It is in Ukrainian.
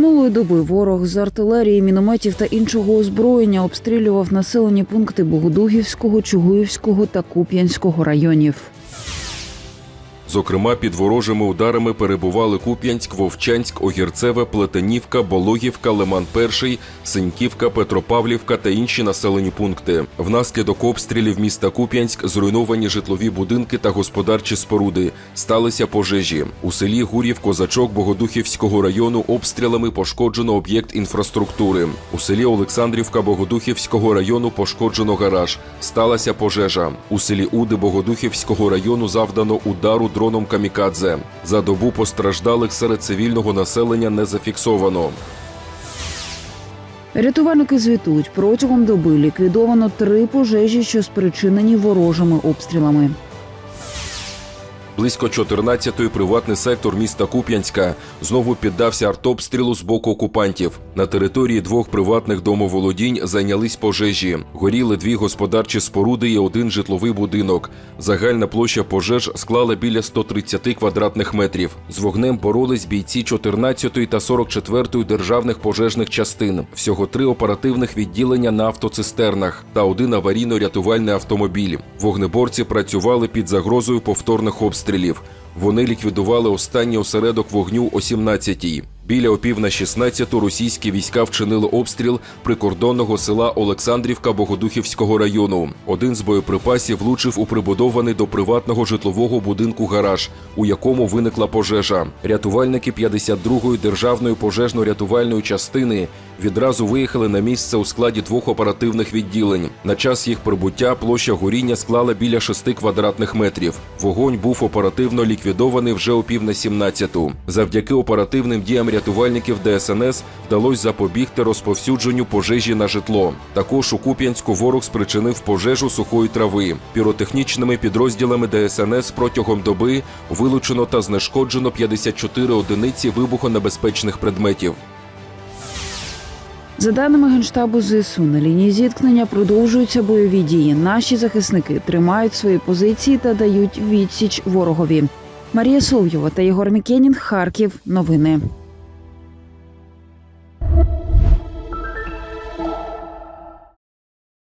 Минулої доби ворог з артилерії, мінометів та іншого озброєння обстрілював населені пункти Богодугівського, Чугуївського та Куп'янського районів. Зокрема, під ворожими ударами перебували Куп'янськ, Вовчанськ, Огірцеве, Плетенівка, Бологівка, Лиман Перший, Синьківка, Петропавлівка та інші населені пункти. Внаслідок обстрілів міста Куп'янськ зруйновані житлові будинки та господарчі споруди. Сталися пожежі. У селі Гурів Козачок Богодухівського району обстрілами пошкоджено об'єкт інфраструктури. У селі Олександрівка Богодухівського району пошкоджено гараж. Сталася пожежа. У селі Уди Богодухівського району завдано удару дроном камікадзе. За добу постраждалих серед цивільного населення не зафіксовано. Рятувальники звітують, протягом доби ліквідовано три пожежі, що спричинені ворожими обстрілами. Близько 14-ї приватний сектор міста Куп'янська знову піддався артобстрілу з боку окупантів. На території двох приватних домоволодінь зайнялись пожежі. Горіли дві господарчі споруди і один житловий будинок. Загальна площа пожеж склала біля 130 квадратних метрів. З вогнем боролись бійці 14-ї та 44-ї державних пожежних частин. Всього три оперативних відділення на автоцистернах та один аварійно-рятувальний автомобіль. Вогнеборці працювали під загрозою повторних обстрілів. Вони ліквідували останній осередок вогню о 17-й. Біля опів на 16-ту російські війська вчинили обстріл прикордонного села Олександрівка Богодухівського району. Один з боєприпасів влучив у прибудований до приватного житлового будинку гараж, у якому виникла пожежа. Рятувальники 52-ї державної пожежно-рятувальної частини відразу виїхали на місце у складі двох оперативних відділень. На час їх прибуття площа горіння склала біля 6 квадратних метрів. Вогонь був оперативно ліквідований вже о пів на 17-ту. Завдяки оперативним діям рятувальників ДСНС вдалося запобігти розповсюдженню пожежі на житло. Також у Куп'янську ворог спричинив пожежу сухої трави. Піротехнічними підрозділами ДСНС протягом доби вилучено та знешкоджено 54 одиниці вибухонебезпечних предметів. За даними генштабу ЗСУ, на лінії зіткнення продовжуються бойові дії. Наші захисники тримають свої позиції та дають відсіч ворогові. Марія Соловйова та Єгор Мікенін. Харків. Новини.